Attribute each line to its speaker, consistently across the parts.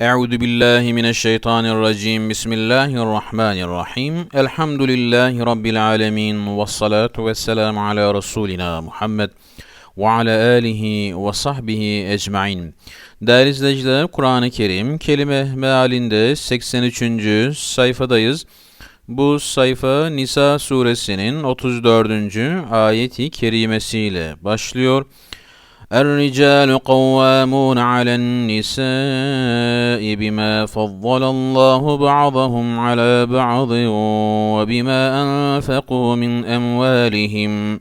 Speaker 1: Euzu billahi mineşşeytanirracim. Bismillahirrahmanirrahim. Elhamdülillahi rabbil alamin ve salatu vesselam ala rasulina Muhammed ve ala alihi ve sahbihi ecmaîn. Değerli izleyiciler, Kur'an-ı Kerim kelime mealinde 83. sayfadayız. Bu sayfa Nisa suresinin 34. ayeti kerimesiyle başlıyor. الرجال قوامون على النساء بما فضل الله بعضهم على بعض وبما أنفقوا من أموالهم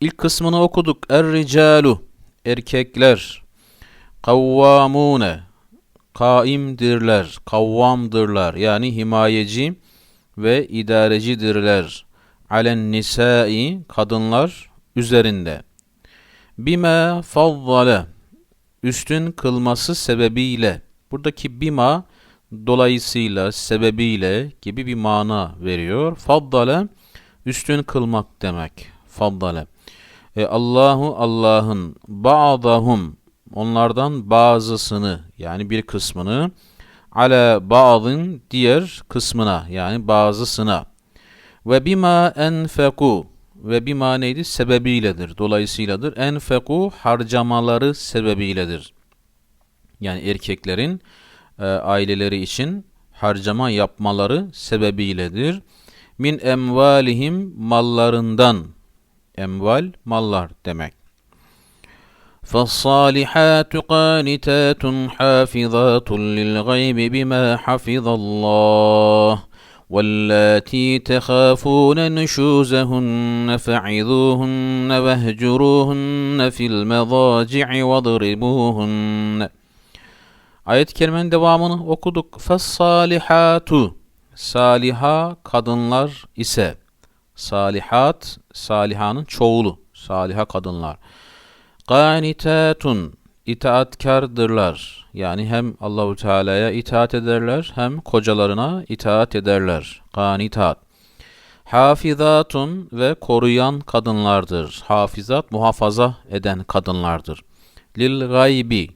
Speaker 1: İlk kısmını okuduk. Er-ricalu erkekler kavvamune kaimdirler, kavvamdırlar. Yani himayeci ve idarecidirler. Alen nisai kadınlar üzerinde. Bima fazzale üstün kılması sebebiyle buradaki bima dolayısıyla sebebiyle gibi bir mana veriyor. Faddale üstün kılmak demek. Faddale. E, Allahu Allah'ın ba'dahum onlardan bazısını yani bir kısmını ala ba'dın diğer kısmına yani bazısına ve bima enfeku ve bima neydi? Sebebiyledir, dolayısıyladır. Enfeku harcamaları sebebiyledir. Yani erkeklerin e, aileleri için harcama yapmaları sebebiyledir. Min emvalihim mallarından emval mallar demek. فالصالحات قانتات حافظات للغيب بما حفظ الله واللاتي تخافون نشوزهن فعظوهن واهجروهن في المضاجع واضربوهن Ayet-i kerimenin devamını okuduk. Fessalihatu Saliha kadınlar ise Salihat Salihanın çoğulu Saliha kadınlar Qanitatun itaatkardırlar. Yani hem Allahu Teala'ya itaat ederler hem kocalarına itaat ederler. Qanitat. Hafizatun ve koruyan kadınlardır. Hafizat muhafaza eden kadınlardır. Lil gaybi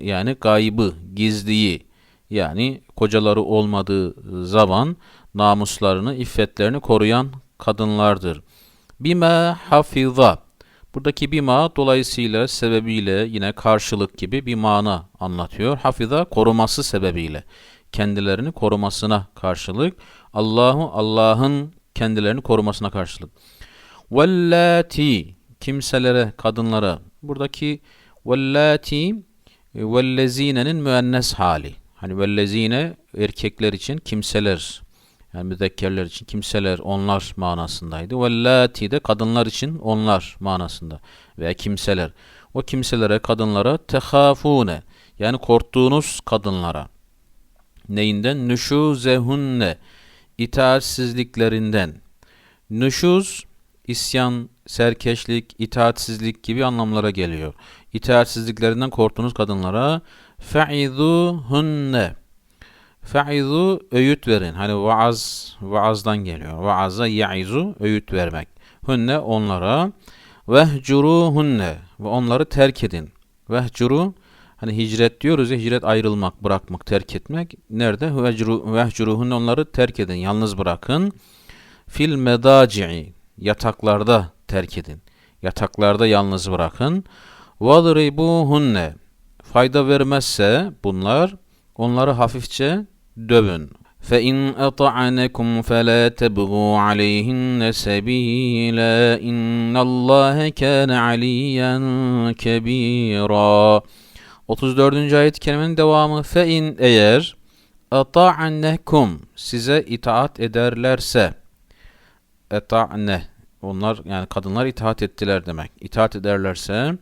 Speaker 1: yani gaybı, gizliyi yani kocaları olmadığı zaman namuslarını, iffetlerini koruyan kadınlardır. Bima hafiza Buradaki bima dolayısıyla sebebiyle yine karşılık gibi bir mana anlatıyor. Hafiza koruması sebebiyle kendilerini korumasına karşılık. Allahu Allah'ın kendilerini korumasına karşılık. Vellati kimselere, kadınlara. Buradaki vellati vellezinenin müennes hali. Hani vellezine erkekler için kimseler yani müzekkerler için kimseler, onlar manasındaydı. Vellati de kadınlar için onlar manasında veya kimseler. O kimselere, kadınlara tehafune yani korktuğunuz kadınlara. Neyinden? Nüşuzehunne itaatsizliklerinden. Nüşuz isyan, serkeşlik, itaatsizlik gibi anlamlara geliyor. İtaatsizliklerinden korktuğunuz kadınlara fe'izuhunne Fe'izu öğüt verin. Hani vaaz, vaazdan geliyor. Vaaza ya'izu öğüt vermek. Hunne onlara vehcuruhunne ve onları terk edin. Vehcuru hani hicret diyoruz ya hicret ayrılmak, bırakmak, terk etmek. Nerede? Vehcuru, vehcuruhunne onları terk edin, yalnız bırakın. Fil medaci'i yataklarda terk edin. Yataklarda yalnız bırakın. Vadribuhunne fayda vermezse bunlar onları hafifçe dövün. فَاِنْ أَطَعَنَكُمْ فَلَا تَبْغُوا عَلَيْهِنَّ سَب۪يلًا اِنَّ اللّٰهَ كَانَ عَلِيًّا كَب۪يرًا 34. ayet-i kerimenin devamı فَاِنْ eğer اَطَعَنَكُمْ size itaat ederlerse eta'ne onlar yani kadınlar itaat ettiler demek. İtaat ederlerse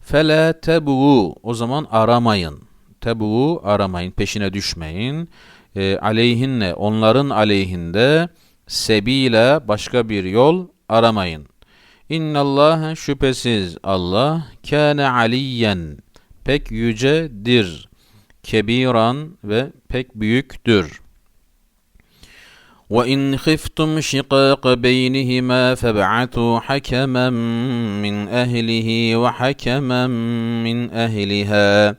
Speaker 1: fela tebu o zaman aramayın tebu aramayın, peşine düşmeyin. E, aleyhinne, onların aleyhinde sebile başka bir yol aramayın. İnnallâhe şüphesiz Allah kâne aliyen pek yücedir. Kebiran ve pek büyüktür. وَاِنْ خِفْتُمْ شِقَاقَ بَيْنِهِمَا فَابْعَثُوا حَكَمًا مِنْ أَهْلِهِ وَحَكَمًا مِنْ أَهْلِهَا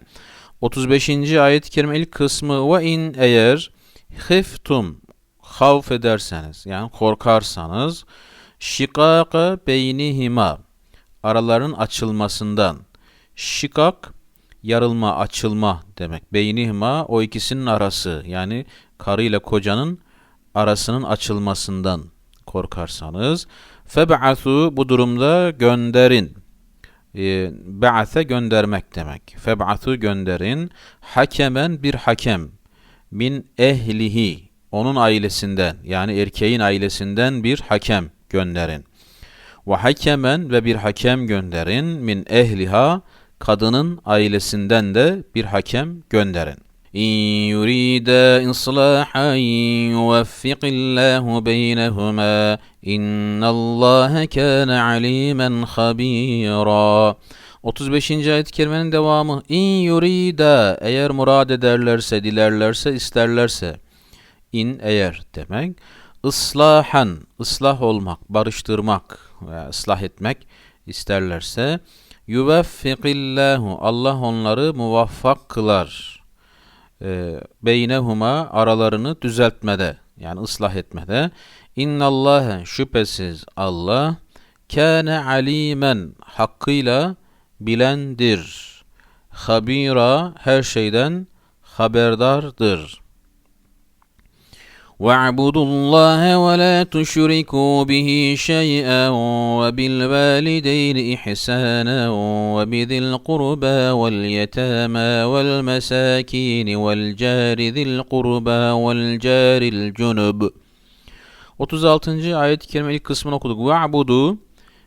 Speaker 1: 35. ayet-i kerime ilk kısmı ve in eğer khiftum havf ederseniz yani korkarsanız şikaka beynihima araların açılmasından şikak yarılma açılma demek beynihima o ikisinin arası yani karı ile kocanın arasının açılmasından korkarsanız feb'athu bu durumda gönderin e, göndermek demek. Feb'athu gönderin. Hakemen bir hakem. Min ehlihi. Onun ailesinden yani erkeğin ailesinden bir hakem gönderin. Ve hakemen ve bir hakem gönderin. Min ehliha. Kadının ailesinden de bir hakem gönderin. İn yurida islahan yuveffiqillahu beynehuma İnnallâhe kâne alîmen habîrâ 35. ayet-i kerimenin devamı İn yurida eğer murad ederlerse, dilerlerse, isterlerse in eğer demek ıslahan, ıslah olmak, barıştırmak veya ıslah etmek isterlerse yuveffikillahu Allah onları muvaffak kılar. E, beynehuma aralarını düzeltmede yani ıslah etmede. İnnallâhe şüphesiz Allah kâne alimen hakkıyla bilendir. Habira her şeyden haberdardır. وَاعْبُدُوا اللّٰهَ وَلَا تُشْرِكُوا بِهِ شَيْئًا وَبِالْوَالِدَيْنِ إِحْسَانًا وَبِذِي الْقُرْبَى وَالْيَتَامَى وَالْمَسَاكِينِ وَالْجَارِ ذِي الْقُرْبَى وَالْجَارِ الْجُنُبِ 36. ayet-i kerime ilk kısmını okuduk. Ve'budu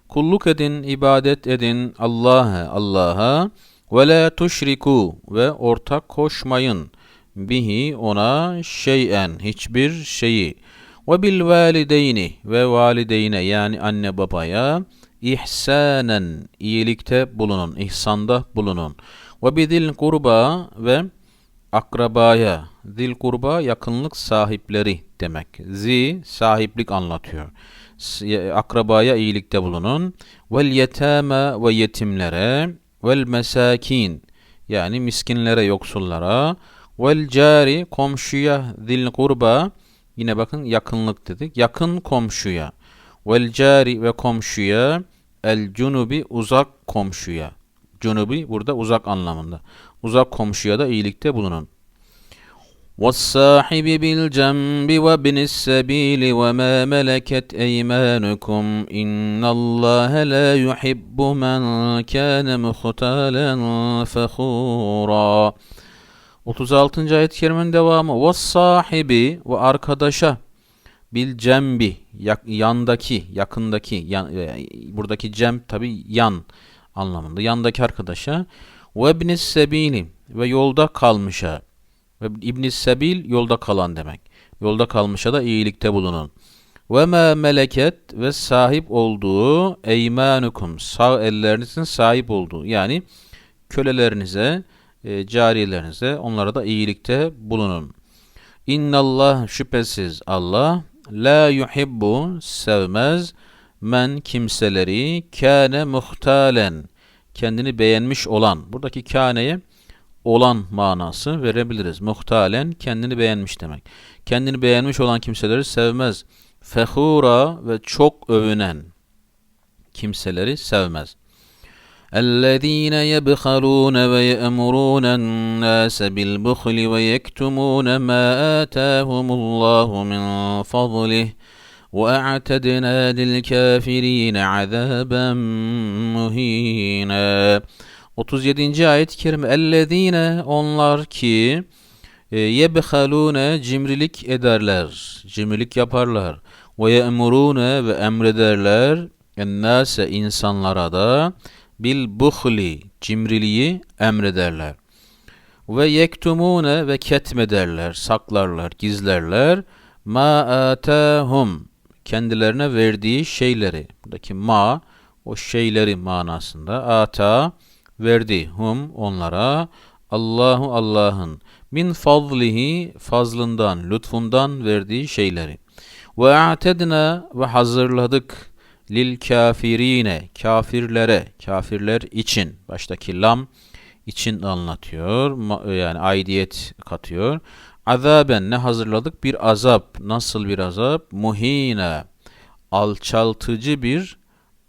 Speaker 1: kulluk edin, ibadet edin Allah'a, Allah'a ve la tuşriku ve ortak koşmayın Bihi ona şeyen hiçbir şeyi ve bil valideyni ve valideyne yani anne babaya ihsanen iyilikte bulunun, ihsanda bulunun. Ve bidil kurba ve akrabaya, zil kurba yakınlık sahipleri demek. Zi sahiplik anlatıyor. Akrabaya iyilikte bulunun. Vel yetame ve yetimlere vel mesakin yani miskinlere, yoksullara vel cari komşuya zil kurba yine bakın yakınlık dedik. Yakın komşuya vel cari ve komşuya el cunubi uzak komşuya. Cunubi burada uzak anlamında. Uzak komşuya da iyilikte bulunun. وَالصَّاحِبِ بِالْجَنْبِ وَابْنِ السَّبِيلِ وَمَا مَلَكَتْ أَيْمَانُكُمْ إِنَّ اللَّهَ لَا يُحِبُّ مَنْ كَانَ مُخْتَالًا فَخُورًا 36. ayet-i kerimenin devamı. Ve sahibi ve arkadaşa bil cembi yandaki yakındaki yan, e, buradaki cem tabi yan anlamında. Yandaki arkadaşa ve ibnis sebili ve yolda kalmışa. Ve ibn sebil yolda kalan demek. Yolda kalmışa da iyilikte bulunun. Ve me meleket ve sahip olduğu eymanukum sağ ellerinizin sahip olduğu yani kölelerinize e, cariyelerinize onlara da iyilikte bulunun. İnnallah şüphesiz Allah la yuhibbu sevmez men kimseleri kâne muhtalen kendini beğenmiş olan buradaki kâneye olan manası verebiliriz. Muhtalen kendini beğenmiş demek. Kendini beğenmiş olan kimseleri sevmez. Fehura ve çok övünen kimseleri sevmez. اَلَّذ۪ينَ يَبْخَلُونَ وَيَأْمُرُونَ النَّاسَ بِالْبُخْلِ وَيَكْتُمُونَ مَا آتَاهُمُ اللّٰهُ مِنْ فَضْلِهِ وَاَعْتَدْنَا لِلْكَافِر۪ينَ عَذَابًا مُه۪ينًا 37. ayet-i kerime ellezine onlar ki e, yebhalune cimrilik ederler, cimrilik yaparlar. Ve ye'murune ve emrederler ennase insanlara da bil buhli cimriliği emrederler. Ve yektumune ve ketmederler, saklarlar, gizlerler. Ma atahum kendilerine verdiği şeyleri. Buradaki ma o şeyleri manasında. Ata verdi hum onlara Allahu Allah'ın min fadlihi fazlından, lütfundan verdiği şeyleri. Ve a'tedna ve hazırladık lil kafirine, kafirlere, kafirler için. Baştaki lam için anlatıyor. Ma- Yani aidiyet katıyor. Azaben ne hazırladık? Bir azap. Nasıl bir azap? Muhine. Alçaltıcı bir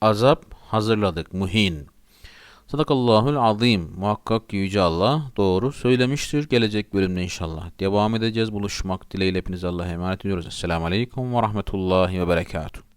Speaker 1: azap hazırladık. Muhin. Sadakallahul azim. Muhakkak Yüce Allah doğru söylemiştir. Gelecek bölümde inşallah. Devam edeceğiz. Buluşmak dileğiyle hepinize Allah'a emanet ediyoruz. Esselamu Aleyküm ve Rahmetullahi ve Berekatuhu.